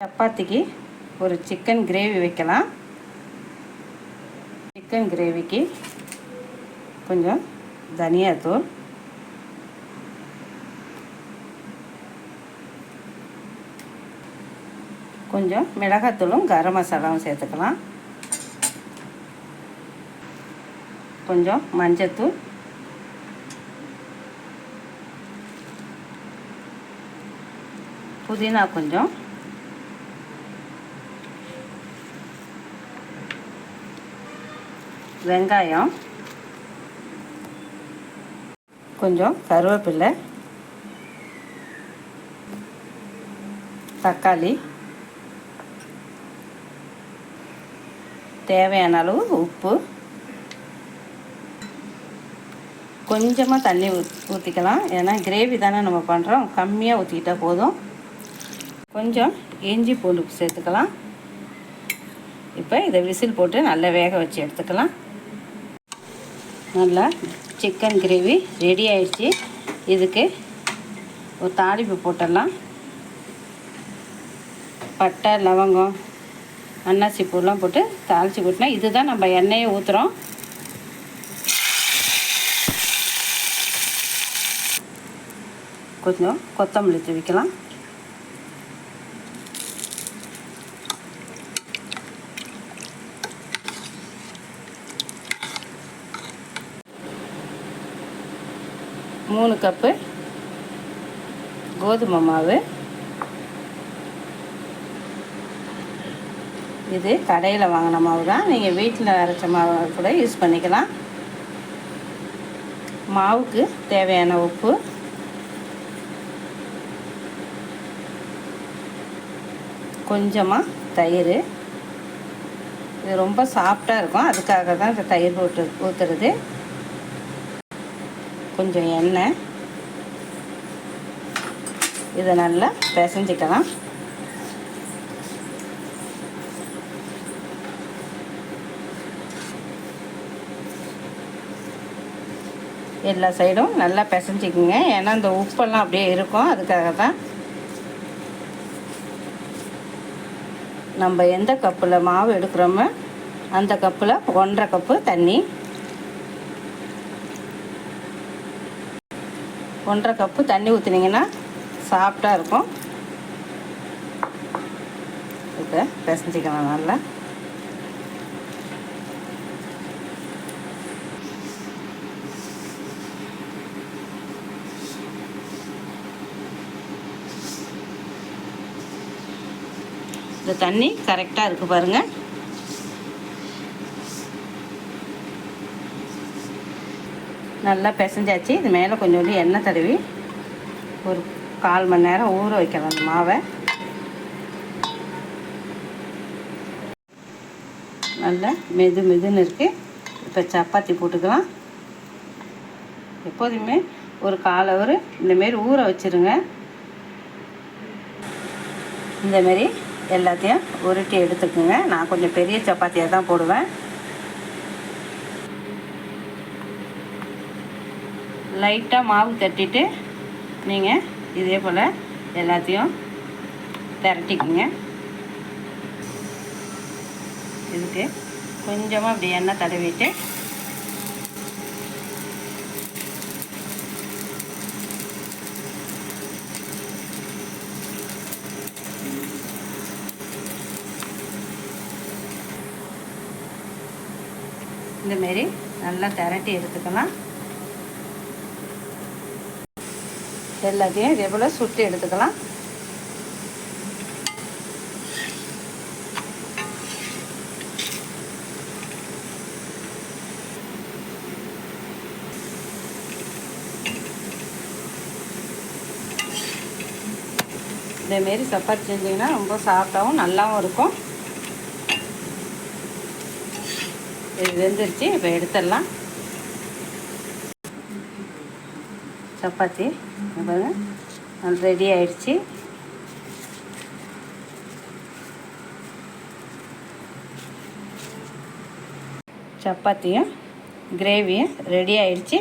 சப்பாத்திக்கு ஒரு chicken gravy வைக்கலாம் சிக்கன் கிரேவிக்கு கொஞ்சம் தனியாத்தூள் கொஞ்சம் மிளகாத்தூளும் கரம் மசாலாவும் சேர்த்துக்கலாம் கொஞ்சம் மஞ்சத்தூள் புதினா கொஞ்சம் வெங்காயம். கொஞ்சம் கருவேப்பில்லை தக்காளி. தேவையான அளவு உப்பு. கொஞ்சமாக தண்ணி ஊற்றிக்கலாம் ஏன்னா கிரேவி தானே நம்ம பண்ணுறோம் கம்மியாக ஊற்றிக்கிட்டா போதும். கொஞ்சம் இஞ்சி பூண்டு சேர்த்துக்கலாம். இப்போ இதை விசில் போட்டு நல்லா வேக வச்சு எடுத்துக்கலாம். நல்லா சிக்கன் கிரேவி ரெடி ஆயிடுச்சு. இதுக்கு ஒரு தாளிப்பு போட்டுடலாம். பட்டை லவங்கம் அன்னாசி பூலாம் போட்டு தாளித்து கொட்டினா இதுதான் நம்ம எண்ணெயை ஊற்றுறோம் கொஞ்சம் கொத்தமல்லி தூவிக்கலாம். மூணு கப்பு கோதுமை மாவு. இது கடையில் வாங்கின மாவு தான். நீங்கள் வீட்டில் அரைச்ச மாவு கூட யூஸ் பண்ணிக்கலாம். மாவுக்கு தேவையான உப்பு. கொஞ்சமாக தயிர். இது ரொம்ப சாஃப்டாக இருக்கும். அதுக்காக தான் இந்த தயிர் ஊற்று ஊற்றுறது கொஞ்சம் எண்ணெய். இதை நல்லா பிசைஞ்சிக்கலாம். எல்லா சைடும் நல்லா பிசைஞ்சிக்குங்க. ஏன்னா இந்த உப்பெல்லாம் அப்படியே இருக்கும். அதுக்காக தான் நம்ம எந்த கப்பில் மாவு எடுக்கிறோமோ அந்த கப்பில் ஒன்றரை கப்பு தண்ணி ஒன்றரை கப்பு தண்ணி ஊற்றுனீங்கன்னா சாஃப்டாக இருக்கும். இப்போ பிசைஞ்சிக்கலாம் நல்லா. இந்த தண்ணி கரெக்டாக இருக்குது பாருங்கள் நல்லா பிசைஞ்சாச்சு. இது மேலே கொஞ்சோண்டு எண்ணெய் தடவி ஒரு கால் மணி நேரம் ஊற வைக்கலாம் அந்த மாவை. நல்லா மெது மெதுன்னு இருக்குது இப்போ சப்பாத்தி போட்டுக்கலாம். எப்போதுமே ஒரு கால் அவர் இந்தமாரி ஊற வச்சுருங்க. இந்தமாரி எல்லாத்தையும் உருட்டி எடுத்துக்கோங்க. நான் கொஞ்சம் பெரிய சப்பாத்தியாக தான் போடுவேன். லைட்டாக மாவு தட்டிட்டு நீங்கள் இதே போல் எல்லாத்தையும் திரட்டிக்குங்க. இதுக்கு கொஞ்சமாக அப்படி எண்ணெய் தடவிட்டு இந்தமாரி நல்லா திரட்டி எடுத்துக்கலாம். எல்லாத்தையும் இதே போல் சுட்டு எடுத்துக்கலாம். இதேமாரி சப்பாத்தி செஞ்சிங்கன்னா ரொம்ப சாஃப்டாகவும் நல்லாவும் இருக்கும். இது வெந்துருச்சு இப்போ எடுத்துடலாம். சப்பாத்தி. ரெடி ஆயிடுச்சு. சப்பாத்தியும் கிரேவியும் ரெடி ஆயிடுச்சு.